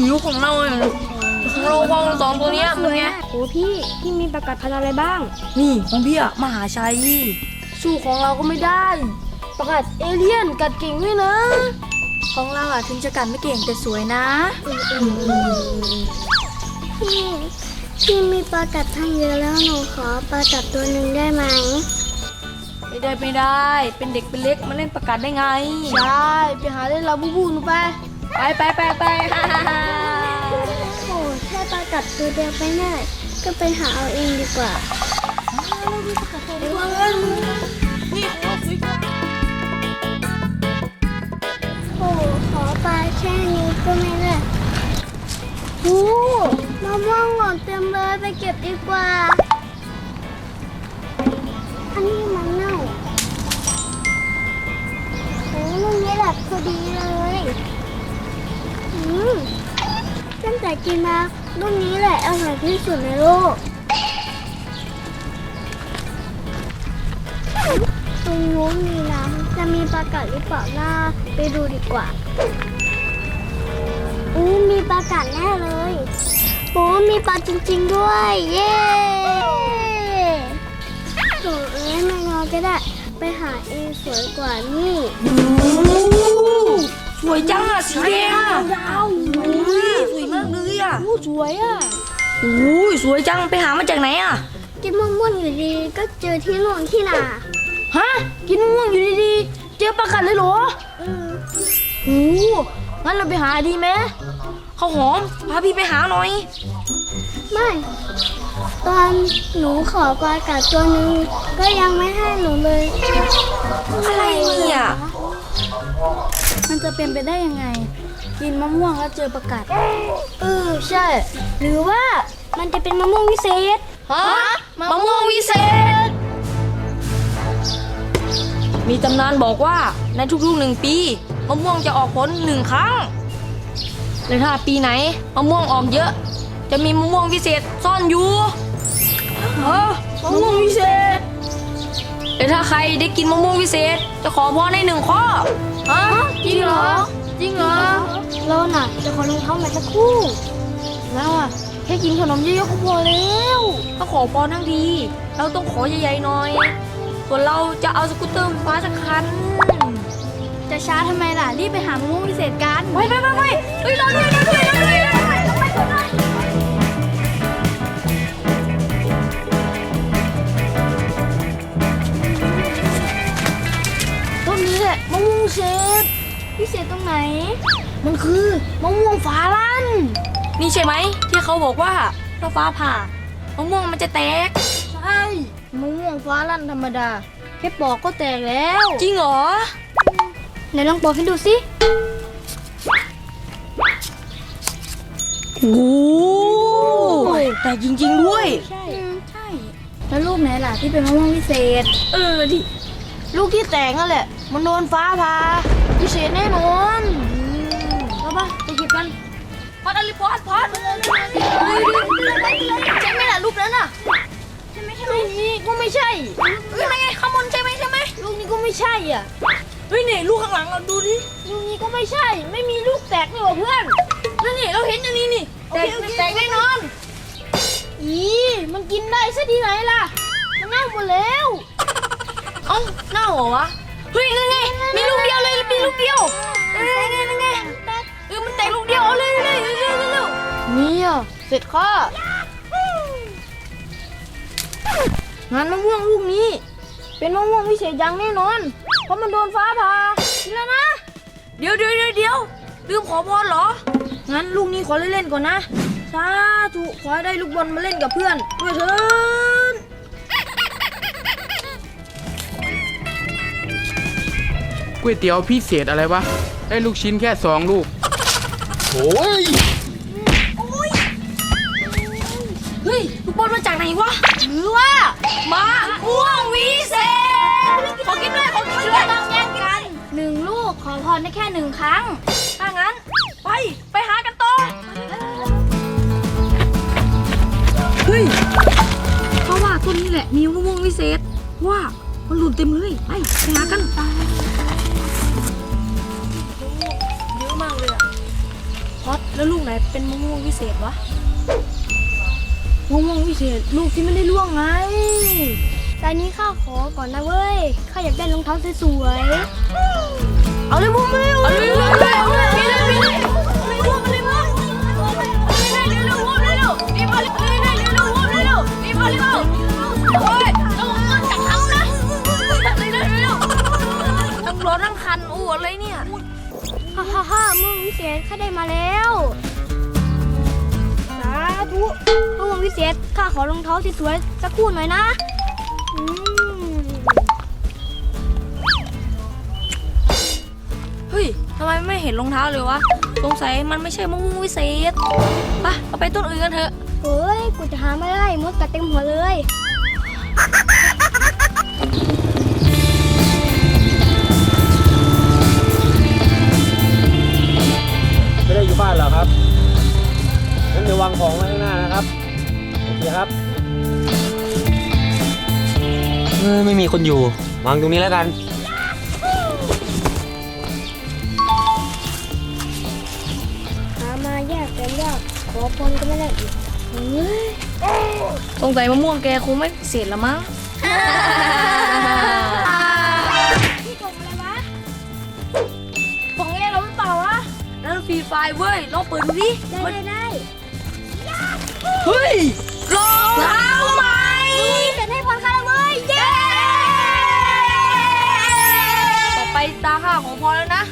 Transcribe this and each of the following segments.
หนีของเราอะของเราวางสองตัวเนี้ยมึงไงโอ้พี่ พี่มีประกาศพันธุ์อะไรบ้าง นี่ของพี่อะมหาชัยสู้ของเราก็ไม่ได้ ประกาศเอเลี่ยนกัดเก่งด้วยนะ ของเราอะถึงจะกัดไม่เก่งแต่สวยนะพี่พี่มีปลากัดทั้งเยอะแล้วหนูขอปลากัดตัวหนึ่งได้ไหมไม่ได้ไม่ได้ เป็นเด็กเป็นเล็กมาเล่นประกาศได้ไง ใช่ ไปหาเล่นลาบูบูหนูไป ไปไปไปไปฮ่าฮ่าฮ่าโอ้แค่ปลากัดตัวเดียวไปได้ก็ไปหาเอาเองดีกว่าโอ้ขอปลาแค่นี้ก็ไม่ได้โอ้มะม่วงหล่นเต็มเลยไปเก็บดีกว่า อันนี้มันเน่าโอ้ลูกนี้แหละพอดีเลย แต่กินมาลูกนี้แหละอร่อยที่สุดในโลกตรงนู้นมีน้ำจะมีปลากัดหรือเปล่าน่าไปดูดีกว่าอู้มีปลากัดแน่เลยโอ้มีปลาจริง ๆ ด้วย เย้โถเอ้ยไม่งอก็ได้ ไปหาเองสวยกว่านี่ สวยจังอะสีแดงอะอุ้ยสวยมากเลยอะผู้สวยอะอุ้ยสวยจังไปหามาจากไหนอะกินมะม่วงอยู่ดีก็เจอที่หลวงที่นาฮะกินมะม่วงอยู่ดีๆเจอประกาศเลยเหรออืมโอ้งั้นเราไปหาดีไหมข้าวหอมพาพี่ไปหาหน่อย ไม่ ตอนหนูขอปลากัดตัวหนึงก็ยังไม่ให้หนูเลย อะไรเนี่ย มันจะเป็นไปได้ยังไง กินมะม่วงแล้วเจอประกาศเออใช่ หรือว่ามันจะเป็นมะม่วงวิเศษฮะมะม่วงวิเศษ มีตำนานบอกว่าในทุกๆหนึ่งปีมะม่วงจะออกผลหนึ่งครั้ง และถ้าปีไหนมะม่วงออกเยอะ จะมีมะม่วงวิเศษซ่อนอยู่ฮะมะม่วงวิเศษและถ้าใครได้กินมะม่วงวิเศษ จะขอพรในหนึ่งข้อ ฮะจริงเหรอ จริงเหรอ เราน่ะจะขอรองเท้ามาสักคู่แล้วอะแค่กินขนมเยอะๆก็พอแล้วถ้าขอพรทั้งทีเราต้องขอใหญ่ๆหน่อย ส่วนเราจะเอาสกูตเตอร์ไฟฟ้าสักคัน จะช้าทำไมล่ะ รีบไปหามะม่วงพิเศษกันไปไปไปไปเฮ้ยเราด้วยเราด้วยเราด้วยเราด้วย เศษตรงไหน มันคือมะม่วงฟ้าลั่น นี่ใช่ไหมที่เขาบอกว่าถ้าฟ้าผ่ามะม่วงมันจะแตก ใช่มะม่วงฟ้าลั่นธรรมดา แค่ปอกก็แตกแล้ว จริงเหรอไหนลองปอกให้ดูสิโอ้แต่จริง ๆ ด้วย ใช่ ใช่ แล้วลูกไหนล่ะที่เป็นมะม่วงพิเศษ เออดิ ลูกที่แตกนั่นแหละ มันโดนฟ้าผ่า พิเศษแน่นอนเอาปะไปเก็บกันพอดอลิพอดพอดใช่ไหมล่ะลูกนั้นอะใช่ไหมใช่ไหมนี่ก็ไม่ใช่เฮ้ยไงข้างบนใช่ไหมใช่ไหมลูกนี้ก็ไม่ใช่อะเฮ้ยนี่ลูกข้างหลังเราดูดิลูกนี้ก็ไม่ใช่ ไม่มีลูกแตกเลยว่ะเพื่อนนั่นนี่เราเห็นอย่างนี้นี่แตกแตกแน่นอนอีมันกินได้ซะที่ไหนล่ะมันเน่าหมดแล้วเอ้าเน่าเหรอวะ เฮ้ยนั่นไง มีลูกเดียวเลย มีลูกเดียวเอ้ยนั่นไงนั่นไงเออมันแตกลูกเดียวเอาเลยเลยเลยเลยเลยนี่อะเสร็จข้างานมะม่วงลูกนี้ เป็นมะม่วงวิเศษอย่างแน่นอน เพราะมันโดนฟ้าผ่าทีแล้วนะ เดี๋ยวเดี๋ยวเดี๋ยวเดี๋ยวลืมขอพรเหรอ งั้นลูกนี้ขอเล่นๆก่อนนะ สาธุขอให้ได้ลูกบอลมาเล่นกับเพื่อนด้วยเถิน ก๋วยเตี๋ยวพิเศษอะไรวะ ได้ลูกชิ้นแค่สองลูก โอ้ยเฮ้ยลูกบอลมาจากไหนวะ หรือว่า มาม่วงวิเศษ ขอกินด้วยขอกินด้วยต้องแย่งกันหนึ่งลูกขอพรได้แค่หนึ่งครั้ง ถ้างั้น ไป ไปหากันต่อเฮ้ยเพราะว่าต้นนี้แหละมีมะม่วงวิเศษ ว่ามันหลุดเต็มเลย ไปไปหากัน อะมากเลยอะพอดแล้วลูกไหนเป็นมะม่วงวิเศษวะมะม่วงวิเศษ ลูกที่ไม่ได้ล่วงไงแต่นี้ข้าขอก่อนนะเว้ย ข้าอยากได้รองเท้าสวยเอาเลยมุมเลยเอาเลยเลยเลยเอาเลยเลยเลยเลยทั้งรถทั้งคันอู้อะไรเนี่ยๆ ฮ่าฮ่าฮ่ามะม่วงวิเศษข้าได้มาแล้ว สาธุมะม่วงวิเศษข้าขอรองเท้าสวยๆสักคู่หน่อยนะอืมเฮ้ยทำไมไม่เห็นรองเท้าเลยวะ สงสัยมันไม่ใช่มะม่วงวิเศษไปเอาไปต้นอื่นกันเถอะเฮ้ยกูจะหาไม่ได้มดกัดเต็มหัวเลย ไม่ได้อยู่บ้านเหรอครับงั้นเดี๋ยววางของไว้ข้างหน้านะครับโอเคครับเออไม่มีคนอยู่ วางตรงนี้แล้วกัน หามาแยกกันยากขอพรก็ไม่ได้อีกเฮ้ย สงสัยมะม่วงแกคงไม่เสร็จละมั้ง ไฟล์เว้ยลองเปิดดูดิได้มันได้ได้เฮ้ยรองเท้าใหม่เสร็จให้พรข้าแล้วเว้ยเย้ต่อไปตาข้าขอพรแล้วนะ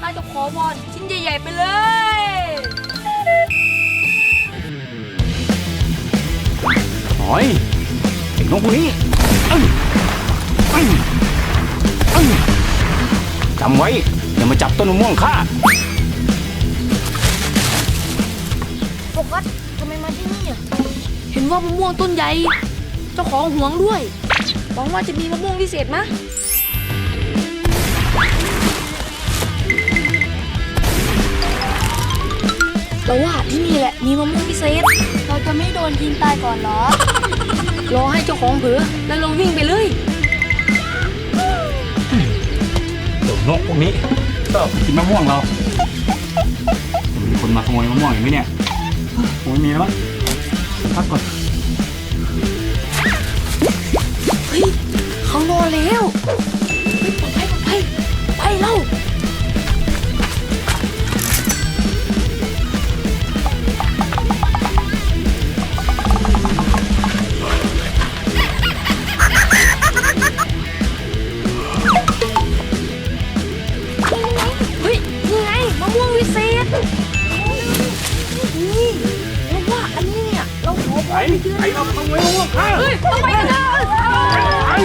ข้าจะขอพรชิ้นใหญ่ๆไปเลยหน่อยไอ้น้องพวกนี้เอ้ยเอ้ยเอ้ยจำไว้อย่ามาจับต้นมะม่วงข้า กัสทำไมมาที่นี่อะเห็นว่ามะม่วงต้นใหญ่ เจ้าของหวงด้วยหวังว่าจะมีมะม่วงพิเศษมะเราว่าที่นี่แหละมีมะม่วงพิเศษ เราจะไม่โดนยิงตายก่อนเหรอ รอให้เจ้าของเผลอแล้วเราวิ่งไปเลยเดี๋ยวนกพวกนี้ชอบกินมะม่วงเรา มีคนมาขโมยมะม่วงอีกไหมเนี่ย คงไม่มีแล้วมั้งพักก่อนเฮ้ยเขารอแล้ว ไอ้ไอ้เราขโมยมะม่วงข้าเฮ้ยต้องไปกันเลยไอ้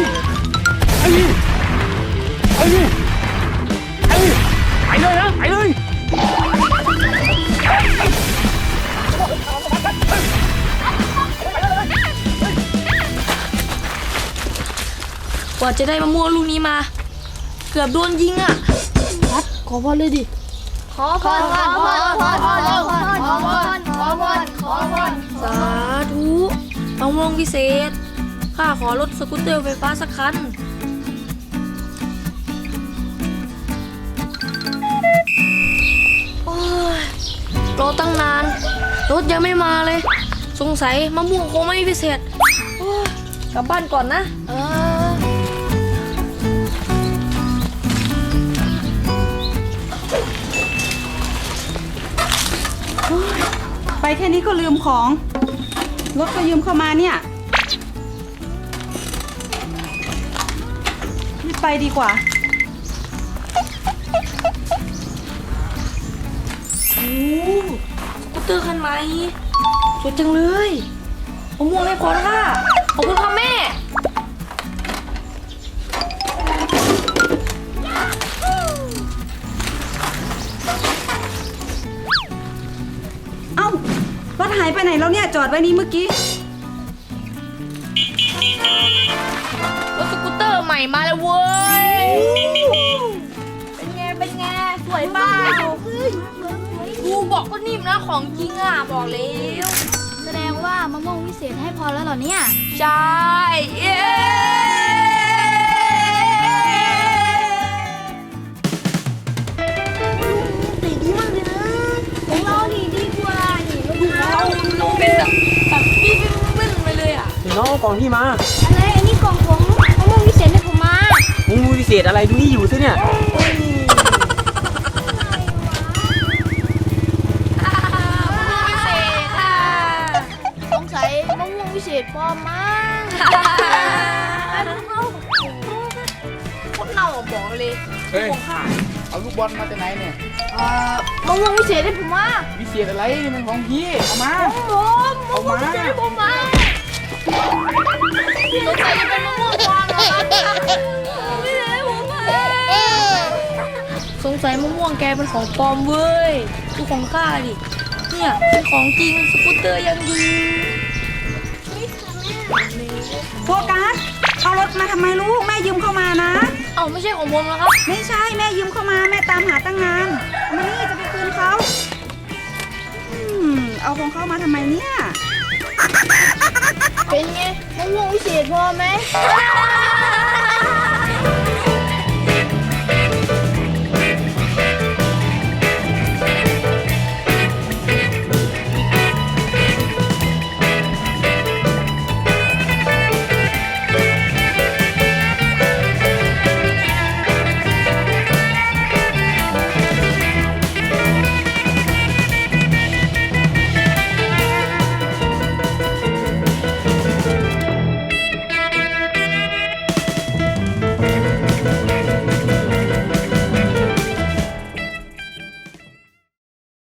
ไอ้นี่ไอ้นี่ไอ้นี่ไปเลยนะไปเลยกว่าจะได้มะม่วงลูกนี้มา เกือบโดนยิงอะพัดขอพรเลยดิขอพรขอพรขอพรขอพรขอพรขอพรขอพรสา มะม่วงพิเศษ ข้าขอรถสกูตเตอร์ไฟฟ้าสักคัน โอ้ยรอตั้งนาน รถยังไม่มาเลย สงสัยมะม่วงคงไม่พิเศษ โอ้ยกลับบ้านก่อนนะเออไปแค่นี้ก็ลืมของ รถก็ยืมเข้ามาเนี่ยรีบไปดีกว่าโอ้สกูตเตอร์คันใหม่สวยจังเลยมะม่วงให้พอค่ะขอบคุณค่ะแม่ เอ้า รถหายไปไหนแล้วเนี่ยจอดไว้นี้เมื่อกี้ รถสกูตเตอร์ใหม่มาแล้วเว้ย เป็นไง เป็นไง สวยป่ะดูบอกก็นิ่มนะของจริงอะ บอกแล้วแสดงว่ามะม่วงวิเศษให้พรแล้วเหรอเนี่ย ใช่ เย้ นี่มาอะไรอันนี้กล่องของมะม่วงวิเศษให้ผมมางูพิเศษอะไรดูนี่อยู่ซิเนี่ยสงสัยมะม่วงวิเศษปลอมมั้งคนเน่าอะบอกเลยเฮ้ยเอาลูกบอลมาจากไหนเนี่ยเอ่อมะม่วงวิเศษให้ผมมาวิเศษอะไรนี่มันของพี่เอามาของผมมะม่วงวิเศษให้ผมมา สงสัยจะเป็นมะม่วงปลอมเหรอครับไม่ใช่ผมมาสงสัยมะม่วงแกเป็นของปลอมเว้ยดูของข้าดิเนี่ยเป็นของจริงสกูตเตอร์ยังดีโฟกัสเอารถมาทำไมลูกแม่ยืมเข้ามานะ เอ้าไม่ใช่ของผมแล้วครับ ไม่ใช่แม่ยืมเข้ามาแม่ตามหาตั้งนานเอามานี่จะไปคืนเขาอืมเอาของเขามาทำไมเนี่ย เป็นไงมะม่วงวิเศษพอไหม